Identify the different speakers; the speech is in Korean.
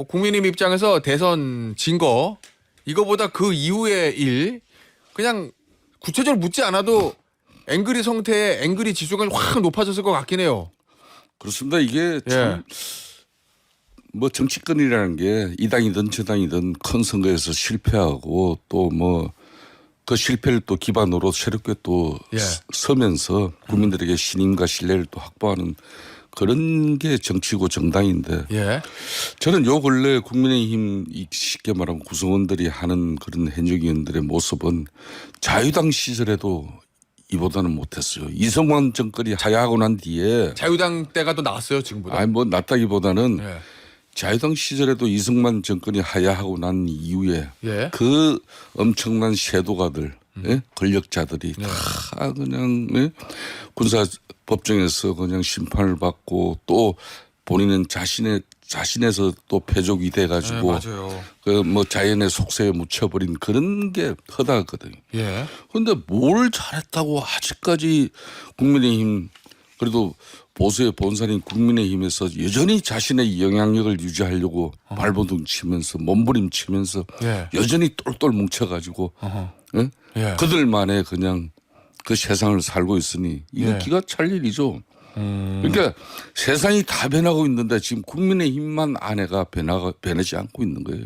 Speaker 1: 뭐 국민의힘 입장에서 대선 진 거 이거보다 그 이후의 일 그냥 구체적으로 묻지 않아도 앵그리 성태의 앵그리 지수가 확 높아졌을 것 같긴 해요.
Speaker 2: 그렇습니다. 이게 참 뭐 정치권이라는 게 이 당이든 저 당이든 큰 선거에서 실패하고 또 뭐 그 실패를 또 기반으로 새롭게 또
Speaker 1: 예.
Speaker 2: 서- 서면서 국민들에게 신임과 신뢰를 또 확보하는 그런 게 정치고 정당인데
Speaker 1: 예.
Speaker 2: 저는 요 근래 국민의힘 이 쉽게 말하면 구성원들이 하는 그런 현역위원들의 모습은 자유당 시절에도 이보다는 못했어요. 이성만 정권이 하야하고 난 뒤에
Speaker 1: 자유당 때가 또 나왔어요 지금보다.
Speaker 2: 아니 뭐 낫다기보다는
Speaker 1: 예.
Speaker 2: 자유당 시절에도 이승만 정권이 하야하고 난 이후에
Speaker 1: 예.
Speaker 2: 그 엄청난 쇄도가들
Speaker 1: 음.
Speaker 2: 예? 권력자들이
Speaker 1: 네.
Speaker 2: 다 그냥 예? 군사 법정에서 그냥 심판을 받고 또 본인은 자신의 자신에서 또 패족이 돼
Speaker 1: 네,
Speaker 2: 가지고
Speaker 1: 맞아요.
Speaker 2: 그뭐 자연의 속세에 묻혀버린 그런 게 허다거든요.
Speaker 1: 예.
Speaker 2: 근데 뭘 잘했다고 아직까지 국민의힘 그래도 보수의 본사인 국민의힘에서 여전히 자신의 영향력을 유지하려고 발버둥 치면서 몸부림치면서
Speaker 1: 예.
Speaker 2: 여전히 똘똘 뭉쳐가지고. 예?
Speaker 1: 예.
Speaker 2: 그들만의 그냥 그 세상을 살고 있으니 이거
Speaker 1: 예.
Speaker 2: 기가 찰 일이죠.
Speaker 1: 음.
Speaker 2: 그러니까 세상이 다 변하고 있는데 지금 국민의 힘만 아내가 변화가 변하지 않고 있는 거예요.